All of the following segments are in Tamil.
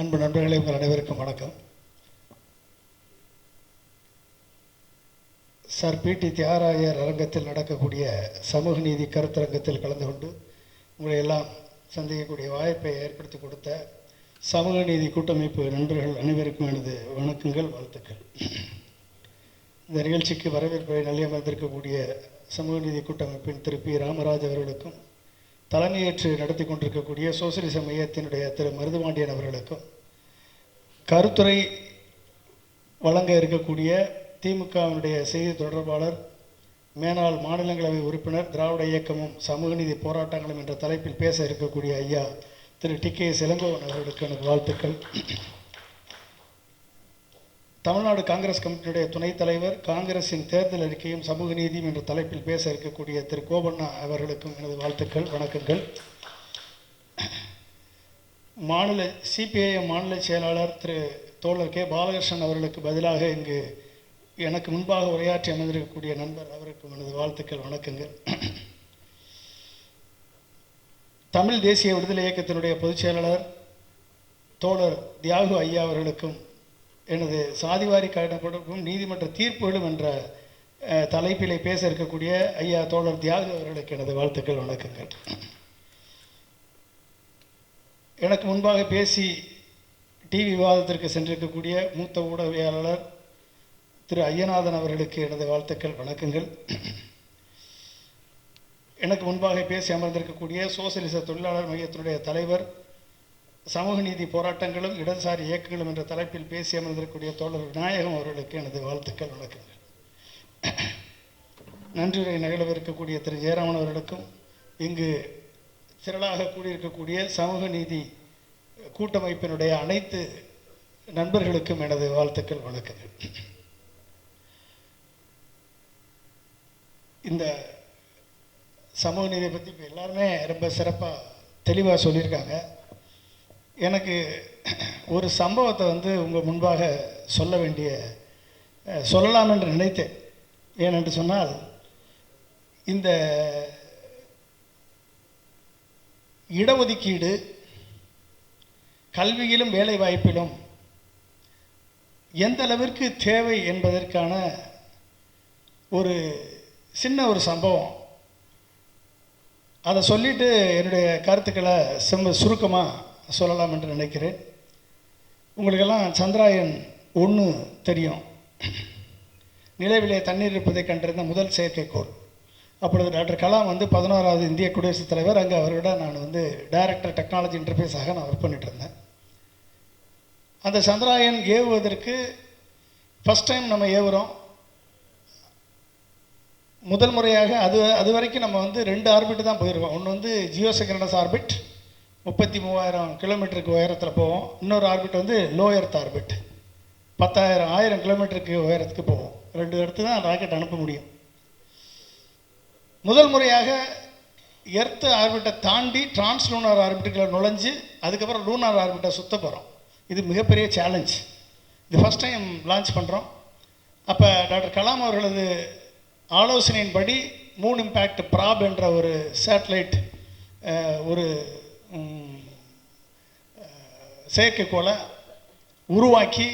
அன்பு நண்பர்களே உங்கள் அனைவருக்கும் வணக்கம். சார் பிடி தியாகராயர் அரங்கத்தில் நடக்கக்கூடிய சமூக நீதி கருத்தரங்கத்தில் கலந்து கொண்டு உங்களை எல்லாம் சந்திக்கக்கூடிய வாய்ப்பை ஏற்படுத்தி கொடுத்த சமூக நீதி கூட்டமைப்பு நண்பர்கள் அனைவருக்கும் எனது வணக்கங்கள் வாழ்த்துக்கள். இந்த நிகழ்ச்சிக்கு வரவேற்பை நிலையமர்ந்திருக்கக்கூடிய சமூக நீதி கூட்டமைப்பின் திரு. பி. ராமராஜ் அவர்களுக்கும் தலைமையேற்று நடத்தி கொண்டிருக்கக்கூடிய சோசியலிச மையத்தினுடைய திரு மருதுபாண்டியன் அவர்களுக்கும் கருத்துரை வழங்க இருக்கக்கூடிய திமுகவினுடைய செய்தி தொடர்பாளர் மேனாள் மாநிலங்களவை உறுப்பினர் திராவிட இயக்கமும் சமூக நீதி போராட்டங்களும் என்ற தலைப்பில் பேச இருக்கக்கூடிய ஐயா திரு டி கே இளங்கோவன் அவர்களுக்கு எனக்கு வாழ்த்துக்கள். தமிழ்நாடு காங்கிரஸ் கமிட்டியுடைய துணைத் தலைவர் காங்கிரஸின் தேர்தல் அறிக்கையும் சமூக நீதியும் என்ற தலைப்பில் பேச இருக்கக்கூடிய திரு. கோபண்ணா அவர்களுக்கும் எனது வாழ்த்துக்கள் வணக்கங்கள். மாநில சிபிஐஎம் மாநில செயலாளர் திரு. தோழர் கே. பாலகிருஷ்ணன் அவர்களுக்கு பதிலாக இங்கு எனக்கு முன்பாக உரையாற்றி அமர்ந்திருக்கக்கூடிய நண்பர் அவருக்கும் எனது வாழ்த்துக்கள் வணக்கங்கள். தமிழ் தேசிய விடுதலை இயக்கத்தினுடைய பொதுச் செயலாளர் தோழர் தியாகு ஐயா அவர்களுக்கும் எனது சாதிவாரி கட்டணங்களுக்கும் நீதிமன்ற தீர்ப்புகளும் என்ற தலைப்பிலே பேச இருக்கக்கூடிய ஐயா தோழர் தியாகு அவர்களுக்கு எனது வாழ்த்துக்கள் வணக்கங்கள். எனக்கு முன்பாக பேசி டிவி விவாதத்திற்கு சென்றிருக்கக்கூடிய மூத்த ஊடகவியலாளர் திரு ஐயநாதன் அவர்களுக்கு எனது வாழ்த்துக்கள் வணக்கங்கள். எனக்கு முன்பாக பேசி அமர்ந்திருக்கக்கூடிய சோசியலிச தொழிலாளர் மையத்தினுடைய தலைவர் சமூக நீதி போராட்டங்களும் இடதுசாரி இயக்கங்களும் என்ற தலைப்பில் பேசி அமர்ந்திருக்கக்கூடிய தோழர் விநாயகம் அவர்களுக்கு எனது வாழ்த்துக்கள் வணக்கங்கள். நன்றியுரை நிகழவிருக்கக்கூடிய திரு. ஜெயராமன் அவர்களுக்கும் இங்கு திரளாக கூடியிருக்கக்கூடிய சமூக நீதி கூட்டமைப்பினுடைய அனைத்து நண்பர்களுக்கும் எனது வாழ்த்துக்கள் வணக்கங்கள். இந்த சமூக நீதியை பற்றி இப்போ எல்லாருமே ரொம்ப சிறப்பாக தெளிவாக சொல்லியிருக்காங்க. எனக்கு ஒரு சம்பவத்தை வந்து உங்கள் முன்பாக சொல்ல வேண்டிய சொல்லலாம் என்று நினைத்தேன். ஏனென்று சொன்னால் இந்த இடஒதுக்கீடு கல்வியிலும் வேலை வாய்ப்பிலும் எந்த அளவிற்கு தேவை என்பதற்கான ஒரு சின்ன ஒரு சம்பவம். அதை சொல்லிட்டு என்னுடைய கருத்துக்களை செம்ம சுருக்கமாக சொல்லலாம் என்று நினைக்கிறேன். உங்களுக்கெல்லாம் சந்திராயன் ஒன்று தெரியும். நிலவிலே தண்ணீர் இருப்பதை கண்டிருந்த முதல் செயற்கைக்கோள். அப்பொழுது டாக்டர் கலாம் வந்து பதினோராவது இந்திய குடியரசுத் தலைவர். அங்கே அவரோட நான் வந்து டைரக்டர் டெக்னாலஜி இன்டர்ஃபேஸாக நான் ஒர்க் பண்ணிட்டுருந்தேன் அந்த சந்திராயன் ஏவுவதற்கு ஃபஸ்ட் டைம் நம்ம ஏவுகிறோம் முதல் முறையாக அது அது வரைக்கும் நம்ம வந்து ரெண்டு ஆர்பிட் தான் போயிருக்கோம். ஒன்று வந்து ஜியோ செகண்டஸ் ஆர்பிட் முப்பத்தி மூவாயிரம் கிலோமீட்டருக்கு உயரத்தில் போவோம். இன்னொரு ஆர்பிட் வந்து லோ எர்த் ஆர்பிட் பத்தாயிரம் ஆயிரம் கிலோமீட்டருக்கு உயரத்துக்கு போவோம். ரெண்டு இடத்து தான் ராக்கெட் அனுப்ப முடியும். முதல் முறையாக எர்த் ஆர்பிட்டை தாண்டி டிரான்ஸ்லூனார் ஆர்பிட்டுக்குள்ள நுழைஞ்சு அதுக்கப்புறம் லூனார் ஆர்பிட்டை சுத்த போகிறோம் இது மிகப்பெரிய சேலஞ்ச் இது ஃபஸ்ட் டைம் லான்ச் பண்ணுறோம் அப்போ டாக்டர் கலாம் அவர்களது ஆலோசனையின்படி மூன் இம்பேக்ட் ப்ராப் என்ற ஒரு சேட்டலைட் ஒரு செயற்கைக்கோளை உருவாக்கி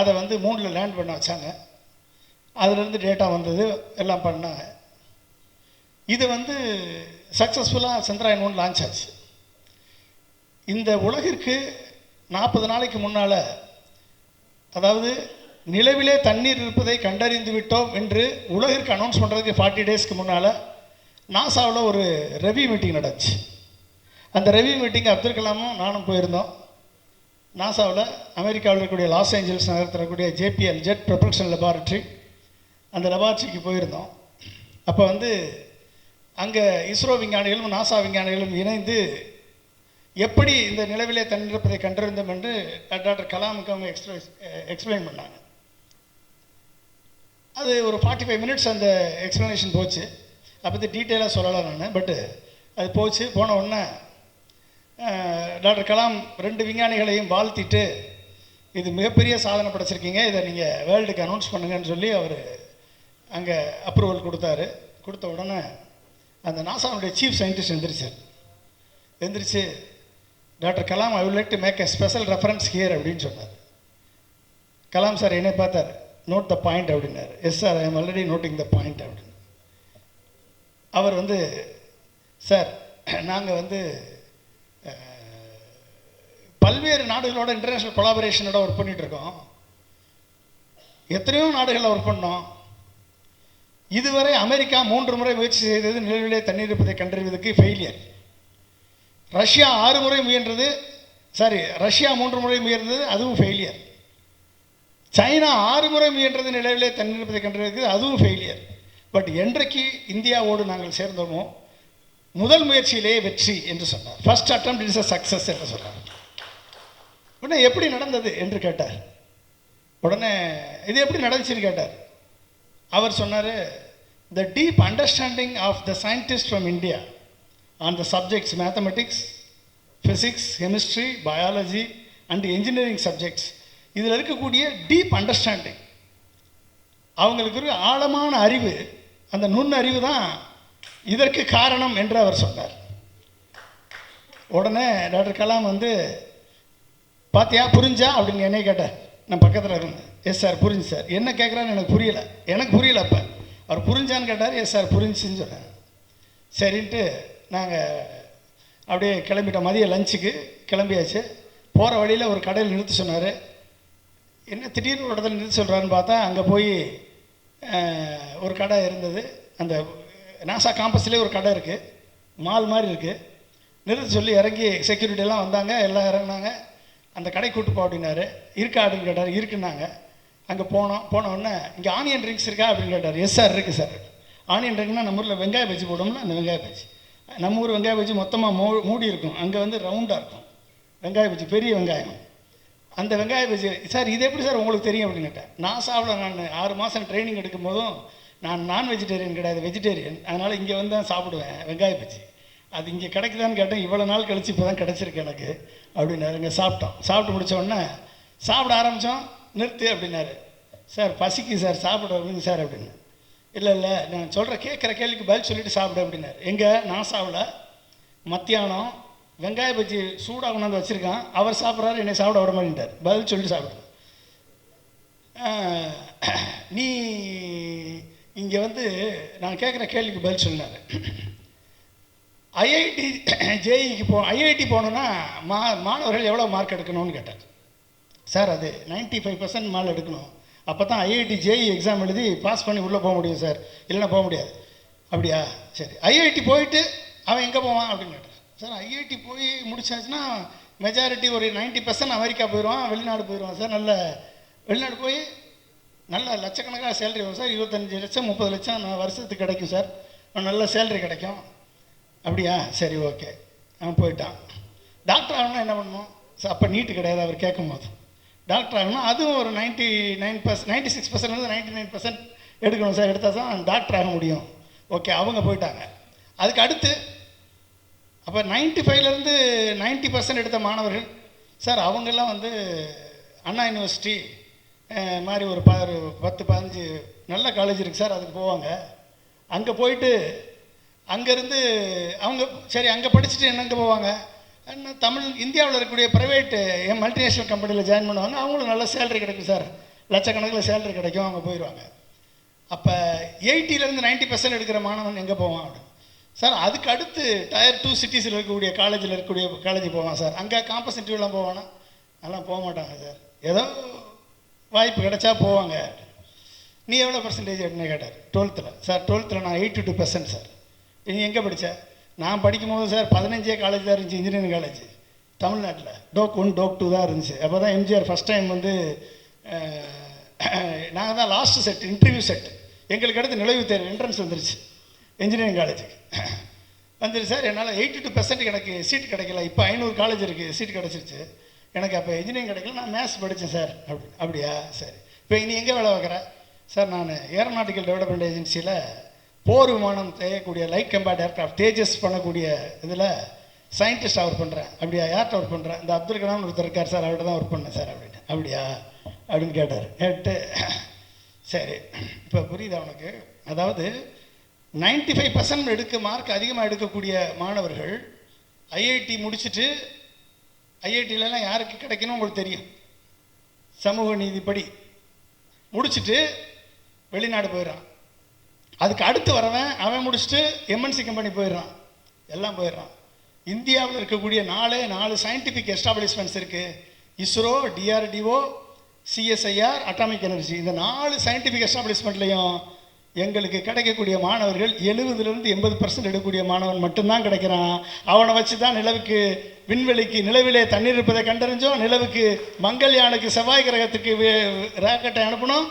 அதை வந்து மூணில் லேண்ட் பண்ண வச்சாங்க. அதுலேருந்து டேட்டா வந்தது எல்லாம் பண்ணாங்க. இது வந்து சக்ஸஸ்ஃபுல்லாக சந்திராயன் ஒன் லான்ச் ஆச்சு. இந்த உலகிற்கு நாற்பது நாளைக்கு முன்னால் அதாவது நிலவிலே தண்ணீர் இருப்பதை கண்டறிந்து விட்டோம் என்று உலகிற்கு அனௌன்ஸ் பண்ணுறதுக்கு ஃபார்ட்டி டேஸ்க்கு முன்னால் நாசாவில் ஒரு ரெவி மீட்டிங் நடந்துச்சு. அந்த ரெவியூ மீட்டிங் அப்துல் கலாமும் நானும் போயிருந்தோம். நாசாவில் அமெரிக்காவில் இருக்கக்கூடிய லாஸ் ஏஞ்சல்ஸ் நகரத்தில் இருக்கக்கூடிய ஜேபிஎல் ஜெட் ப்ரொபல்ஷன் லெபார்ட்ரி அந்த லெபார்ட்ரிக்கு போயிருந்தோம். அப்போ வந்து அங்கே இஸ்ரோ விஞ்ஞானிகளும் நாசா விஞ்ஞானிகளும் இணைந்து எப்படி இந்த நிலவிலே தன்னிருப்பதை கண்டறிந்தோம் என்று டாக்டர் கலாமுக்கு அவங்க எக்ஸ்பிளை எக்ஸ்பிளைன் பண்ணாங்க. அது ஒரு ஃபார்ட்டி ஃபைவ் மினிட்ஸ் அந்த எக்ஸ்ப்ளனேஷன் போச்சு. அப்போ டீட்டெயிலாக சொல்லலாம் நான் பட்டு அது போச்சு. போன உடனே டாக்டர் கலாம் ரெண்டு விஞ்ஞானிகளையும் வாழ்த்திட்டு இது மிகப்பெரிய சாதனை படைச்சிருக்கீங்க. இதை நீங்கள் வேர்ல்டுக்கு அனௌன்ஸ் பண்ணுங்கன்னு சொல்லி அவர் அங்கே அப்ரூவல் கொடுத்தாரு. கொடுத்த உடனே அந்த நாசாவுடைய சீஃப் சயின்டிஸ்ட் எந்திரிச்சார். எந்திரிச்சு doctor Kalam I will like to make a special reference here அப்படின்னு சொன்னார். கலாம் சார் என்னை பார்த்தார். நோட் த பாயிண்ட் அப்படின்னார். Yes sir I am already noting the point அப்படின்னு. அவர் வந்து சார் நாங்கள் வந்து பல்வேறு நாடுகளோட இன்டர்நேஷ்னல் கொலாபரேஷனோட ஒர்க் பண்ணிட்டு இருக்கோம். எத்தனையோ நாடுகளில் ஒர்க் பண்ணோம். இதுவரை அமெரிக்கா மூன்று முறை முயற்சி செய்தது நிலவிலே தண்ணீர் இருப்பதை கண்டறிவதற்கு ஃபெயிலியர் ரஷ்யா ஆறு முறை முயன்றது சாரி ரஷ்யா மூன்று முறை முயன்றது அதுவும் ஃபெயிலியர் சைனா ஆறு முறை முயன்றது நிலவிலே தண்ணீர் இருப்பதை கண்டறிவதற்கு அதுவும் ஃபெயிலியர் பட் என்றைக்கு இந்தியாவோடு நாங்கள் சேர்ந்தோமோ முதல் முயற்சியிலேயே வெற்றி என்று சொன்னார். First attempt is a success என்று சொன்னார். உடனே எப்படி நடந்தது என்று கேட்டார். உடனே இது எப்படி நடந்துச்சுன்னு கேட்டார். அவர் சொன்னார் the deep understanding of the scientist from India on the subjects mathematics physics chemistry biology and engineering subjects இதில் இருக்கக்கூடிய டீப் அண்டர்ஸ்டாண்டிங் அவங்களுக்கு ஒரு ஆழமான அறிவு அந்த நுண்ணறிவு தான் இதற்கு காரணம் என்று அவர் சொன்னார். உடனே டாக்டர் கலாம் வந்து பார்த்தியா புரிஞ்சா? அப்படின்னு என்னை கேட்டார் நான் பக்கத்தில் இருந்தேன். எஸ் சார் புரிஞ்சு சார் என்ன கேட்குறான்னு எனக்கு புரியல. எனக்கு புரியல அப்போ. அவர் புரிஞ்சான்னு கேட்டார். எஸ் சார் புரிஞ்சுன்னு சொன்னேன் சரின்ட்டு நாங்கள் அப்படியே கிளம்பிட்டோம். மதிய லஞ்சுக்கு கிளம்பியாச்சு. போகிற வழியில் ஒரு கடையில் நிறுத்த சொன்னார். என்ன திடீர்னு ஒரு இடத்துல நிறுத்த சொல்கிறான்னு பார்த்தா அங்கே போய் ஒரு கடை இருந்தது. அந்த நாசா காம்பஸ்லேயே ஒரு கடை இருக்குது மால் மாதிரி இருக்குது நிறுத்த சொல்லி இறங்கி செக்யூரிட்டியெல்லாம் வந்தாங்க. எல்லாம் இறங்குனாங்க. அந்த கடை கூட்டு போ அப்படின்னாரு. இருக்கா அப்படின்னு கேட்டார். இருக்குன்னாங்க. அங்கே போனோம். போனோடனே இங்கே ஆனியன் ட்ரிங்க்ஸ் இருக்கா? அப்படின்னு கேட்டார். எஸ் சார் இருக்குது சார் ஆனியன் ட்ரிங்க்னா நம்ம ஊரில் வெங்காய பஜ்ஜி போடுவோம்னா அந்த வெங்காய பஜ்ஜி. நம்ம ஊர் வெங்காய பஜ்ஜி மொத்தமாக மூ மூடி இருக்கும். அங்கே வந்து ரவுண்டாக இருக்கும். வெங்காய பஜ்ஜி பெரிய வெங்காயம். அந்த வெங்காய பஜ்ஜி சார் இது எப்படி சார் உங்களுக்கு தெரியும்? அப்படின்னு கேட்டேன். நான் சாப்பிட நான் ஆறு மாதம் ட்ரைனிங் எடுக்கும் போதும் நான் நான் வெஜிடேரியன் கிடையாது வெஜிடேரியன் அதனால் இங்கே வந்து தான் சாப்பிடுவேன் வெங்காய பஜ்ஜி. அது இங்கே கிடைக்குதான்னு கேட்டேன் இவ்வளோ நாள் கழிச்சு இப்போ தான் கிடச்சிருக்கு எனக்கு. அப்படின்னாரு இங்கே சாப்பிட்டோம் சாப்பிட்டு முடிச்ச உடனே சாப்பிட ஆரம்பித்தோம் நிறுத்து அப்படின்னாரு. சார் பசிக்கு சார் சாப்பிட அப்படின்னு சார் அப்படின்னு. இல்லை இல்லை நான் சொல்கிற கேட்குற கேள்விக்கு பதில் சொல்லிட்டு சாப்பிடு அப்படின்னாரு. எங்கே? நான் சாப்பிட மத்தியானம் வெங்காய பஜ்ஜி சூடாக கொண்டாந்து வச்சுருக்கான். அவர் சாப்பிட்றாரு என்னை சாப்பிட விட மாட்டேன்ட்டார். பதில் சொல்லிட்டு சாப்பிடு. நீ இங்கே வந்து நான் கேட்குற கேள்விக்கு பதில் சொன்னார் ஐஐடி ஜேஇக்கு போ ஐஐடி போனோன்னா மா மாணவர்கள் எவ்வளோ மார்க் எடுக்கணும்னு கேட்டார். சார் அது 95% ஃபைவ் பர்சன்ட் மேல் எடுக்கணும் அப்போ தான் ஐஐடி ஜேஇ எக்ஸாம் எழுதி பாஸ் பண்ணி உள்ளே போக முடியும் சார். இல்லைன்னா போக முடியாது. அப்படியா? சரி. ஐஐடி போயிட்டு அவன் எங்கே போவான் அப்படின்னு கேட்டார். சார் ஐஐடி போய் முடிச்சாச்சுன்னா மெஜாரிட்டி ஒரு 90% பர்சன்ட் அமெரிக்கா போயிடுவான் வெளிநாடு போயிடுவான் சார். நல்ல வெளிநாடு போய் நல்ல லட்சக்கணக்கான சேலரி வரும் சார். இருபத்தஞ்சி லட்சம் முப்பது லட்சம் வருஷத்துக்கு கிடைக்கும் சார். நல்ல சேலரி கிடைக்கும். அப்படியா? சரி ஓகே. அவன் போயிட்டான். டாக்டர் ஆகணும்னா என்ன பண்ணணும்? அப்போ நீட்டு கிடையாது அவர் கேட்கும் போது டாக்டர் ஆகணும் அதுவும் ஒரு ninety nine percent ninety six percent ninety nine percent எடுக்கணும் சார். எடுத்தால் தான் டாக்டர் ஆக முடியும். ஓகே அவங்க போயிட்டாங்க. அதுக்கு அடுத்து அப்போ நைன்ட்டி ஃபைவ்லேருந்து நைன்ட்டி பர்சன்ட் எடுத்த மாணவர்கள் சார் அவங்கெல்லாம் வந்து அண்ணா யூனிவர்சிட்டி மாதிரி ஒரு ப ஒரு பத்து பதினஞ்சு நல்ல காலேஜ் இருக்குது சார் அதுக்கு போவாங்க. அங்கே போயிட்டு அங்கேருந்து அவங்க சரி அங்கே படிச்சுட்டு என்னங்க போவாங்க? என்ன தமிழ் இந்தியாவில் இருக்கக்கூடிய ப்ரைவேட்டு மல்டிநேஷ்னல் கம்பெனியில் ஜாயின் பண்ணுவாங்க? அவங்களும் நல்ல சேலரி கிடைக்கும் சார் லட்சக்கணக்கில் சேலரி கிடைக்கும் அவங்க போயிடுவாங்க. அப்போ எயிட்டிலேருந்து நைன்ட்டி பர்சன்ட் எடுக்கிற மாணவன் எங்கே போவான் அப்படின்னு சார் அதுக்கு அடுத்து டயர் டூ சிட்டிஸில் இருக்கக்கூடிய காலேஜில் இருக்கக்கூடிய காலேஜ் போவான் சார் அங்கே காம்பஸ் இன்டர்வியூலாம் போவானா? அதெல்லாம் போக மாட்டாங்க சார் ஏதோ வாய்ப்பு கிடைச்சா போவாங்க. நீ எவ்வளோ பர்சன்டேஜ் எடுன்னு கேட்டார்? டுவெல்த்தில் சார் டுவெல்த்தில் நான் எயிட்டி டூ பர்சன்ட் சார் நீ எங்கே படித்த நான் படிக்கும்போது சார் பதினஞ்சே காலேஜ் தான் இருந்துச்சு இன்ஜினியரிங் காலேஜ் தமிழ்நாட்டில். டோக் ஒன் டோக் டூ தான் இருந்துச்சு. அப்போ தான் எம்ஜிஆர் ஃபஸ்ட் டைம் வந்து நாங்கள் தான் லாஸ்ட் செட் இன்டர்வியூ செட் எங்களுக்கு அடுத்து நுழைவுத் தேர்வு என்ட்ரன்ஸ் வந்துருச்சு. இன்ஜினியரிங் காலேஜுக்கு வந்துரு சார். என்னால் எயிட்டி டூ பெர்சன்ட் எனக்கு சீட் கிடைக்கல. இப்போ ஐநூறு காலேஜ் இருக்குது சீட் கிடச்சிருச்சு. எனக்கு அப்போ இன்ஜினியரிங் கிடைக்கல நான் மேத்ஸ் படித்தேன் சார். அப்படி அப்படியா? சரி. இப்போ இனி எங்கே வேலை பார்க்குற? சார் நான் ஏரோநாட்டிக்கல் டெவலப்மெண்ட் ஏஜென்சியில் போர் விமானம் செய்யக்கூடிய லைட் கம்பேட் ஏர்க்ராஃப்ட் தேஜஸ் பண்ணக்கூடிய இதில் சயின்டிஸ்ட் அவர் பண்ணுறேன் அப்படியா? யார்கிட்ட ஒர்க் பண்ணுறேன் இந்த அப்துல் கலாம் ஒருத்தர் இருக்கார் சார் அவர்கிட்ட தான் ஒர்க் பண்ணேன் சார் அப்படின்னு அப்படியா? அப்படின்னு கேட்டார். கேட்டு சரி. இப்போ புரியுதா உனக்கு? அதாவது 95% ஃபைவ் பர்சன்ட் எடுக்க மார்க் அதிகமாக எடுக்கக்கூடிய மாணவர்கள் ஐஐடி முடிச்சுட்டு ஐஐடியிலலாம் யாருக்கு கிடைக்கணும் உங்களுக்கு தெரியும். சமூக நீதிப்படி முடிச்சுட்டு வெளிநாடு போயிடுறான். அதுக்கு அடுத்து வரவன் அவன் முடிச்சுட்டு எம்என்சி கம்பெனி போயிடுறான். எல்லாம் போயிடுறான். இந்தியாவில் இருக்கக்கூடிய நாலு நாலு சயின்டிஃபிக் எஸ்டாப்ளிஷ்மெண்ட்ஸ் இருக்குது ISRO DRDO CSIR atomic energy இந்த நாலு சயின்டிஃபிக் எஸ்டாப்ளிஷ்மெண்ட்லேயும் எங்களுக்கு கிடைக்கக்கூடிய மாணவர்கள் எழுபதுலேருந்து எண்பது பர்சன்ட் எடுக்கக்கூடிய மாணவன் மட்டும்தான் கிடைக்கிறான். அவனை வச்சு தான் நிலவுக்கு விண்வெளிக்கு நிலவிலே தண்ணீர் இருப்பதை கண்டறிஞ்சோம். நிலவுக்கு மங்கள்யானுக்கு செவ்வாய் கிரகத்துக்கு ராக்கெட்டை அனுப்பணும்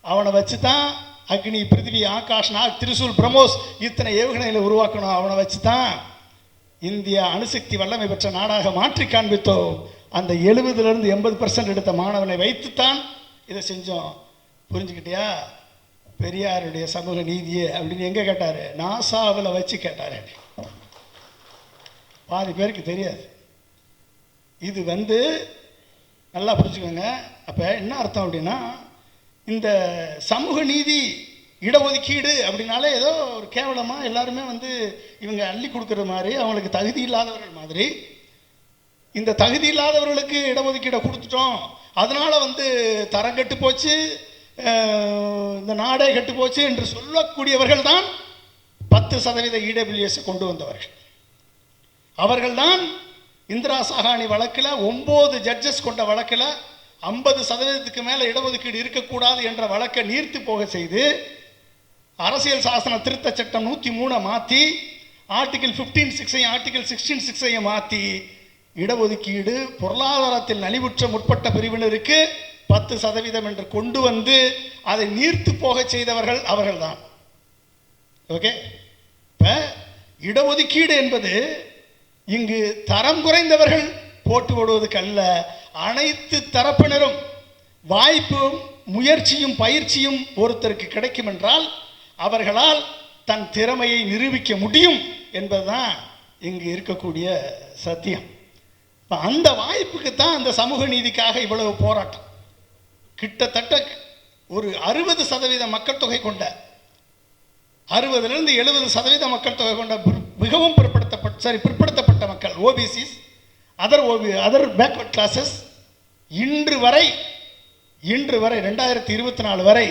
அவனை வச்சு தான் அக்னி பிருத்திவி ஆகாஷ் நாக் திரிசூல் பிரமோஸ் இத்தனை ஏவுகணைகளை உருவாக்கணும். அவனை வச்சு தான் இந்தியா அணுசக்தி வல்லமை பெற்ற நாடாக மாற்றி காண்பித்தோம். அந்த எழுபதுலேருந்து எண்பது பர்சன்ட் எடுத்த மாணவனை வைத்துத்தான் இதை செஞ்சோம். புரிஞ்சுக்கிட்டியா? பெரியாருடைய சமூக நீதியே அப்படின்னு எங்கே கேட்டார்? நாசாவில் வச்சு கேட்டார். பாதி பேருக்கு தெரியாது. இது வந்து நல்லா புரிஞ்சுக்கோங்க. அப்போ என்ன அர்த்தம் அப்படின்னா இந்த சமூக நீதி இடஒதுக்கீடு அப்படின்னாலே ஏதோ ஒரு கேவலமாக எல்லாருமே வந்து இவங்க அள்ளி கொடுக்குற மாதிரி அவங்களுக்கு தகுதி இல்லாதவர்கள் மாதிரி இந்த தகுதி இல்லாதவர்களுக்கு இடஒதுக்கீடை கொடுத்துட்டோம். அதனால் வந்து தரம் கெட்டு போச்சு இந்த நாடே கெட்டு போச்சு என்று சொல்லக்கூடியவர்கள் தான் பத்து சதவீத இடபிள்யூஎஸ் கொண்டு வந்தவர்கள். அவர்கள்தான் இந்திரா சகானி வழக்கில் ஒம்பது ஜட்ஜஸ் கொண்ட வழக்கில் ஐம்பது சதவீதத்துக்கு மேலே இடஒதுக்கீடு இருக்கக்கூடாது என்ற வழக்கை நீர்த்து போக செய்து அரசியல் சாசன திருத்த சட்டம் நூற்றி மூணை மாற்றி ஆர்டிகிள் ஃபிஃப்டீன் சிக்ஸையும் ஆர்டிகிள் சிக்ஸ்டீன் சிக்ஸையும் மாற்றி இடஒதுக்கீடு பொருளாதாரத்தில் நலிவுற்ற முற்பட்ட பிரிவினருக்கு பத்து சதவீதம் என்று கொண்டு வந்து அதை நீர்த்து போக செய்தவர்கள் அவர்கள்தான். ஓகே? இப்போ இடஒதுக்கீடு என்பது இங்கு தரம் குறைந்தவர்கள் போட்டு போடுவதற்கு அல்ல அனைத்து தரப்பினரும் வாய்ப்பும் முயற்சியும் பயிற்சியும் ஒருத்தருக்கு கிடைக்கும் என்றால் அவர்களால் தன் திறமையை நிரூபிக்க முடியும் என்பதுதான் இங்கு இருக்கக்கூடிய சத்தியம். இப்போ அந்த வாய்ப்புக்கு தான் அந்த சமூக நீதிக்காக இவ்வளவு போராட்டம். கிட்டத்தட்ட ஒரு அறுபது சதவீத மக்கள் தொகை கொண்ட அறுபதுலேருந்து எழுபது சதவீத மக்கள் தொகை கொண்ட மிகவும் பிற்படுத்தப்பட்ட சாரி பிற்படுத்தப்பட்ட மக்கள் OBCs other OB other backward classes இன்று வரை இன்று வரை ரெண்டாயிரத்தி இருபத்தி நாலு வரை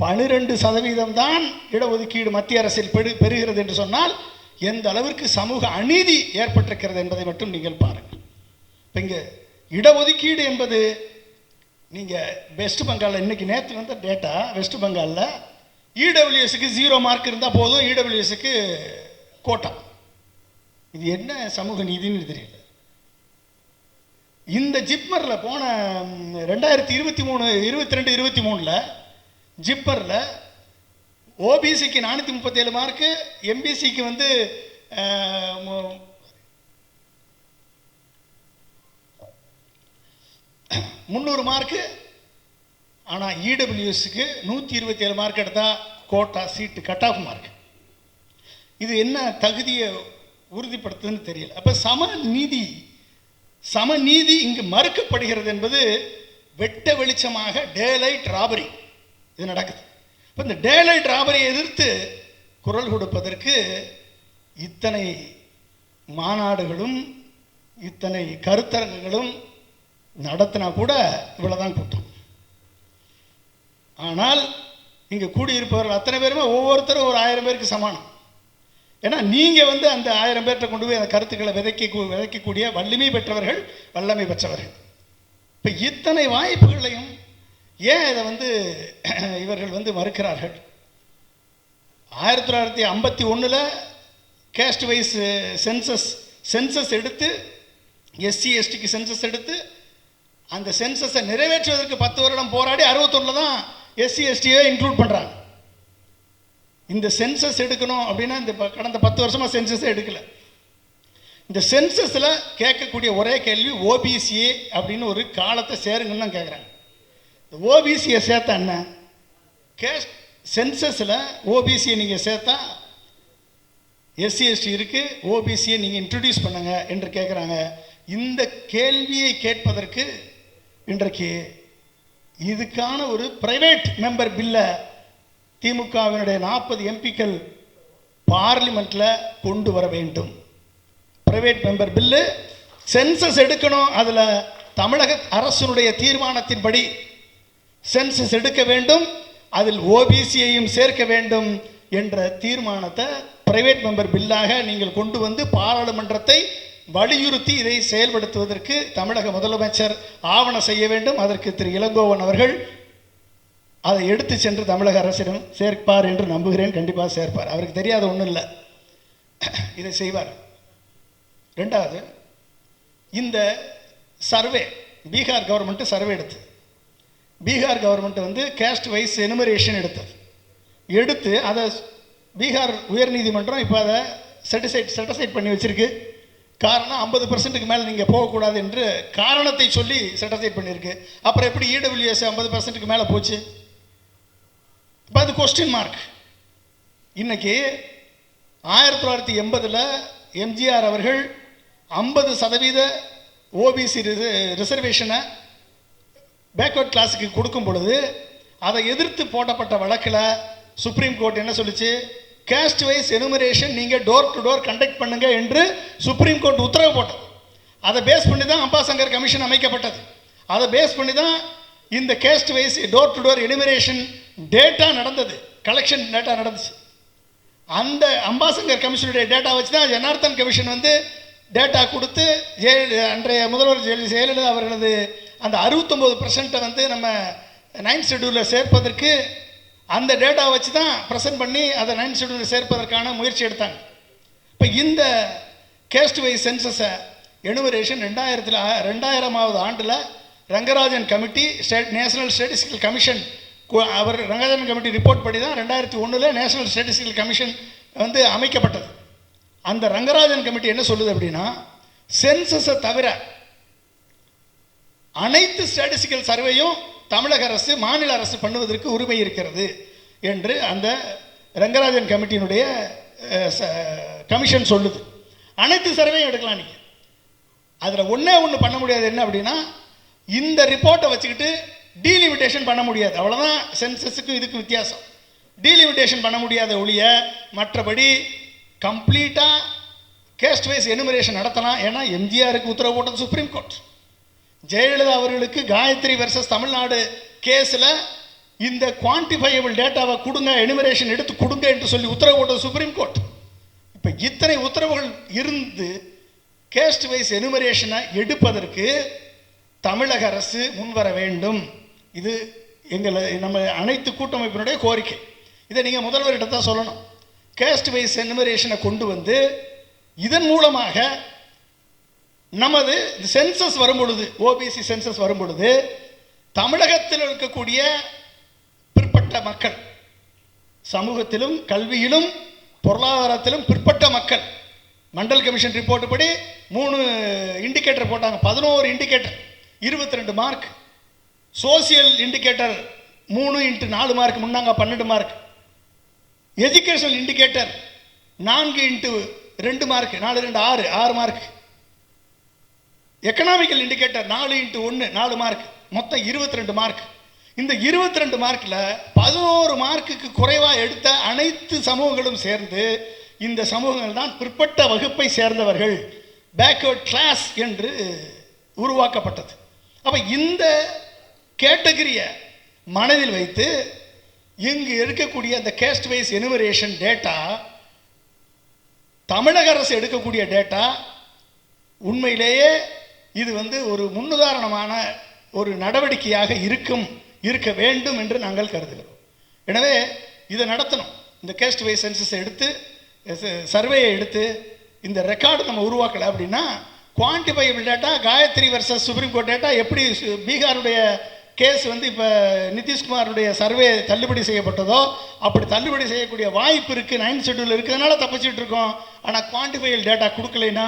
பனிரெண்டு சதவீதம் தான் இடஒதுக்கீடு மத்திய அரசில் பெரு பெறுகிறது என்று சொன்னால் எந்த அளவிற்கு சமூக அநீதி ஏற்பட்டிருக்கிறது என்பதை மட்டும் நீங்கள் பாருங்கள். இப்போ இங்கே இடஒதுக்கீடு என்பது நீங்கள் வெஸ்ட் பெங்காலில் இன்னைக்கு நேற்று வந்த டேட்டா வெஸ்ட் பெங்காலில் இடபிள்யூஎஸ்க்கு ஜீரோ மார்க் இருந்தால் போதும் இடபிள்யூஎஸ்க்கு கோட்டா இது என்ன சமூக நீதின்னு தெரியல. இந்த ஜிப்மரில் போன ரெண்டாயிரத்தி இருபத்தி மூணு இருபத்தி ரெண்டு இருபத்தி மூணில் ஜிப்பரில் ஓபிசிக்கு நானூற்றி முப்பத்தேழு மார்க்கு எம்பிசிக்கு வந்து முந்நூறு மார்க்கு ஆனால் இடபிள்யூஎஸ்க்கு நூற்றி இருபத்தி ஏழு மார்க் எடுத்தால் quota seat cut off mark இது என்ன தகுதியை உறுதிப்படுத்துதுன்னு தெரியல. அப்போ சம நீதி சமநீதி இங்கு மறுக்கப்படுகிறது என்பது வெட்ட வெளிச்சமாக டேலைட் ராபரி இது நடக்குது. இப்போ இந்த டேலைட் ராபரியை எதிர்த்து குரல் கொடுப்பதற்கு இத்தனை மாநாடுகளும் இத்தனை கருத்தரங்குகளும் நடத்தினா கூட இவ்வளோதான் கூட்டம். ஆனால் இங்கே கூடியிருப்பவர்கள் அத்தனை பேருமே ஒவ்வொருத்தரும் ஒரு ஆயிரம் பேருக்கு சமானம். ஏன்னா நீங்கள் வந்து அந்த ஆயிரம் பேர்கிட்ட கொண்டு போய் அந்த கருத்துக்களை விதைக்க விதைக்கக்கூடிய வல்லமை பெற்றவர்கள் வல்லமை பெற்றவர்கள். இப்போ இத்தனை வாய்ப்புகளையும் ஏன் இதை வந்து இவர்கள் வந்து மறுக்கிறார்கள்? ஆயிரத்தி தொள்ளாயிரத்தி ஐம்பத்தி ஒன்றில் கேஸ்ட் வைஸ் சென்சஸ் சென்சஸ் எடுத்து எஸ்சி எஸ்டிக்கு சென்சஸ் எடுத்து அந்த சென்சஸை நிறைவேற்றுவதற்கு பத்து வருடம் போராடி அறுபத்தொன்னில் தான் எஸ்சி எஸ்டியை இன்க்ளூட் பண்ணுறாங்க இந்த சென்சஸ் எடுக்கணும் அப்படின்னா இந்த கடந்த பத்து வருஷமாக சென்சஸே எடுக்கல. இந்த சென்சஸில் கேட்கக்கூடிய ஒரே கேள்வி ஓபிசிஏ அப்படின்னு ஒரு காலத்தை சேருங்கன்னு தான் கேட்குறாங்க ஓபிசியை சேர்த்தா என்ன? கேஸ்ட் சென்சஸில் ஓபிசியை நீங்கள் சேர்த்தா எஸ்சி எஸ்டி இருக்குது ஓபிசியை நீங்கள் இன்ட்ரடியூஸ் பண்ணுங்க என்று கேட்குறாங்க இந்த கேள்வியை கேட்பதற்கு இன்றைக்கு இதுக்கான ஒரு பிரைவேட் மெம்பர் பில்லை திமுகவினுடைய நாற்பது எம்பிக்கள் பார்லிமெண்ட்டில் கொண்டு வர வேண்டும். பிரைவேட் மெம்பர் பில்லு சென்சஸ் எடுக்கணும். அதில் தமிழக அரசினுடைய தீர்மானத்தின்படி சென்சஸ் எடுக்க வேண்டும். அதில் ஓபிசியையும் சேர்க்க வேண்டும் என்ற தீர்மானத்தை பிரைவேட் மெம்பர் பில்லாக நீங்கள் கொண்டு வந்து பாராளுமன்றத்தை வலியுறுத்தி இதை செயல்படுத்துவதற்கு தமிழக முதலமைச்சர் ஆவணம் செய்ய வேண்டும். அதற்கு திரு இளங்கோவன் அவர்கள் அதை எடுத்து சென்று தமிழக அரசிடம் சேர்ப்பார் என்று நம்புகிறேன் கண்டிப்பாக சேர்ப்பார். அவருக்கு தெரியாத ஒன்றும் இல்லை. இதை செய்வார். ரெண்டாவது இந்த சர்வே பீகார் கவர்மெண்ட்டு சர்வே எடுத்து பீகார் கவர்மெண்ட் வந்து கேஸ்ட் வைஸ் எனுமரேஷன் எடுத்தது எடுத்து அதை பீகார் உயர்நீதிமன்றம் இப்போ அதை செட்டிசைட் செட்டிசைட் பண்ணி வச்சிருக்கு. காரணம் ஐம்பது பர்சன்ட்டுக்கு மேலே நீங்கள் போகக்கூடாது என்று காரணத்தை சொல்லி செட்டிசைட் பண்ணியிருக்கு. அப்புறம் எப்படி இடபிள்யூஎஸ் ஐம்பது பர்சன்ட்டுக்கு மேலே போச்சு? இப்போ அது கொஸ்டின் மார்க் இன்னைக்கு ஆயிரத்தி தொள்ளாயிரத்தி எண்பதில் எம்ஜிஆர் அவர்கள் ஐம்பது சதவீத ஓபிசி ரிசர்வேஷனை பேக்வர்ட் கிளாஸுக்கு கொடுக்கும் பொழுது அதை எதிர்த்து போடப்பட்ட வழக்கில் சுப்ரீம் கோர்ட் என்ன சொல்லிச்சு? கேஸ்ட் வைஸ் எனுமரேஷன் நீங்கள் டோர் டு டோர் கண்டக்ட் பண்ணுங்க என்று சுப்ரீம் கோர்ட் உத்தரவு போட்டது. அதை பேஸ் பண்ணி தான் அம்பாசங்கர் கமிஷன் அமைக்கப்பட்டது. அதை பேஸ் பண்ணி தான் இந்த caste wise door to door enumeration data நடந்தது. கலெக்ஷன் டேட்டா நடந்துச்சு. அந்த அம்பாசங்கர் கமிஷனுடைய டேட்டா வச்சு தான் ஜனார்த்தன் கமிஷன் வந்து டேட்டா கொடுத்து ஜெய அன்றைய முதல்வர் ஜெய ஜெயலலிதா அவர்களது அந்த அறுபத்தொம்போது பர்சன்ட்டை வந்து நம்ம நைன்த் ஷெடியூலில் சேர்ப்பதற்கு அந்த டேட்டா வச்சு தான் ப்ரெசென்ட் பண்ணி அதை நைன்த் ஷெடியூலில் சேர்ப்பதற்கான முயற்சி எடுத்தாங்க. இப்போ இந்த கேஸ்ட் வைஸ் சென்சஸை எனுமரேஷன் ரெண்டாயிரத்தில் ரெண்டாயிரமாவது ஆண்டில் Rangarajan committee state national statistical commission அவர் ரங்கராஜன் கமிட்டி ரிப்போர்ட் படி தான் ரெண்டாயிரத்தி ஒன்றில் நேஷனல் ஸ்டேட்டிஸ்டிக்கல் கமிஷன் வந்து அமைக்கப்பட்டது. அந்த ரங்கராஜன் கமிட்டி என்ன சொல்லுது அப்படின்னா சென்சஸை தவிர அனைத்து ஸ்டாட்டிஸ்டிக்கல் சர்வேயும் தமிழக அரசு மாநில அரசு பண்ணுவதற்கு உரிமை இருக்கிறது என்று அந்த ரங்கராஜன் கமிட்டியினுடைய ச- கமிஷன் சொல்லுது. அனைத்து சர்வேயும் எடுக்கலாம் நீங்கள் அதில் ஒன்றே ஒன்று பண்ண முடியாது. என்ன அப்படின்னா இந்த ரிப்போர்ட்டை வச்சுக்கிட்டு டீலிமிட்டேஷன் பண்ண முடியாது. அவ்வளோதான் சென்சஸுக்கும் இதுக்கும் வித்தியாசம். டீலிமிட்டேஷன் பண்ண முடியாத ஒழிய மற்றபடி கம்ப்ளீட்டாக கேஸ்ட் வைஸ் எனுமரேஷன் நடத்தலாம். ஏன்னா எம்ஜிஆருக்கு உத்தரவு போட்டது சுப்ரீம் கோர்ட் ஜெயலலிதா அவர்களுக்கு காயத்ரி வெர்சஸ் தமிழ்நாடு கேஸில் இந்த குவான்டிஃபையபிள் டேட்டாவை கொடுங்க எனுமரேஷன் எடுத்து கொடுங்க என்று சொல்லி உத்தரவு போட்டது சுப்ரீம் கோர்ட் இப்போ இத்தனை உத்தரவுகள் இருந்து கேஸ்ட் வைஸ் எனுமரேஷனை எடுப்பதற்கு தமிழக அரசு முன்வர வேண்டும். இது எங்களை நம்ம அனைத்து கூட்டமைப்பினுடைய கோரிக்கை. இதை நீங்கள் முதல்வர்கிட்ட தான் சொல்லணும். கேஸ்ட் வைஸ் எனுமரேஷனை கொண்டு வந்து இதன் மூலமாக நமது சென்சஸ் வரும் பொழுது ஓபிசி சென்சஸ் வரும் பொழுது தமிழகத்தில் இருக்கக்கூடிய பிற்பட்ட மக்கள் சமூகத்திலும் கல்வியிலும் பொருளாதாரத்திலும் பிற்பட்ட மக்கள் மண்டல் கமிஷன் ரிப்போர்ட் படி மூணு இண்டிகேட்டர் போட்டாங்க பதினோரு இண்டிகேட்டர் இருபத்தி ரெண்டு மார்க் சோசியல் இண்டிகேட்டர் மூணு இன்ட்டு நாலு மார்க் முன்னாங்க பன்னெண்டு மார்க் எஜுகேஷனல் இண்டிகேட்டர் நான்கு இன்ட்டு ரெண்டு மார்க் நாலு ரெண்டு ஆறு ஆறு மார்க் எக்கனாமிக்கல் இண்டிகேட்டர் நாலு இன்ட்டு ஒன்று நாலு மார்க் மொத்தம் இருபத்தி ரெண்டு மார்க் இந்த இருபத்தி ரெண்டு மார்க்கில் பதினோரு மார்க்குக்கு குறைவாக எடுத்த அனைத்து சமூகங்களும் சேர்ந்து இந்த சமூகங்கள் தான் பிற்பட்ட வகுப்பை சேர்ந்தவர்கள். பேக்வர்ட் கிளாஸ் என்று உருவாக்கப்பட்டது. அப்போ இந்த கேட்டகரியை மனதில் வைத்து இங்கு இருக்கக்கூடிய அந்த கேஸ்ட் வைஸ் எனுமரேஷன் டேட்டா தமிழக அரசு எடுக்கக்கூடிய டேட்டா உண்மையிலேயே இது வந்து ஒரு முன்னுதாரணமான ஒரு நடவடிக்கையாக இருக்கும் இருக்க வேண்டும் என்று நாங்கள் கருதுகிறோம். எனவே இதை நடத்தணும். இந்த கேஸ்ட் வைஸ் சென்சஸை எடுத்து சர்வேயை எடுத்து இந்த ரெக்கார்டு நம்ம உருவாக்கலை அப்படின்னா quantifiable data Gayatri versus supreme court data எப்படி சு- பீகாருடைய கேஸ் வந்து இப்போ நிதிஷ்குமாருடைய சர்வே தள்ளுபடி செய்யப்பட்டதோ அப்படி தள்ளுபடி செய்யக்கூடிய வாய்ப்பு இருக்குது நைன் ஷெட்யூல் இருக்கிறதுனால தப்பிச்சிட்டு இருக்கோம். ஆனால் குவான்டிஃபைல் டேட்டா கொடுக்கலைன்னா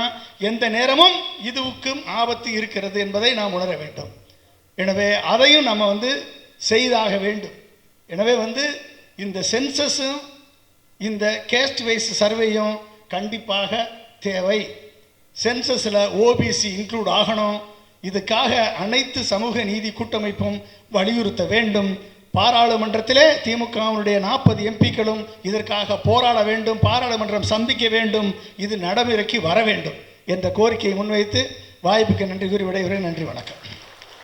எந்த நேரமும் இதுவுக்கும் ஆபத்து இருக்கிறது என்பதை நாம் உணர வேண்டும். எனவே அதையும் நம்ம வந்து செய்தாக வேண்டும். எனவே வந்து இந்த சென்சஸும் இந்த கேஸ்ட் வைஸ் சர்வேயும் கண்டிப்பாக தேவை. சென்சஸில் ஓபிசி இன்க்ளூட் ஆகணும். இதுக்காக அனைத்து சமூக நீதி கூட்டமைப்பும் வலியுறுத்த வேண்டும். பாராளுமன்றத்திலே திமுகவினுடைய நாற்பது எம்பிக்களும் இதற்காக போராட வேண்டும் பாராளுமன்றம் சந்திக்க வேண்டும் இது நடைமுறைக்கு வர வேண்டும் என்ற கோரிக்கையை முன்வைத்து வாய்ப்புக்கு நன்றி கூறி விடைபெறேன் நன்றி வணக்கம்.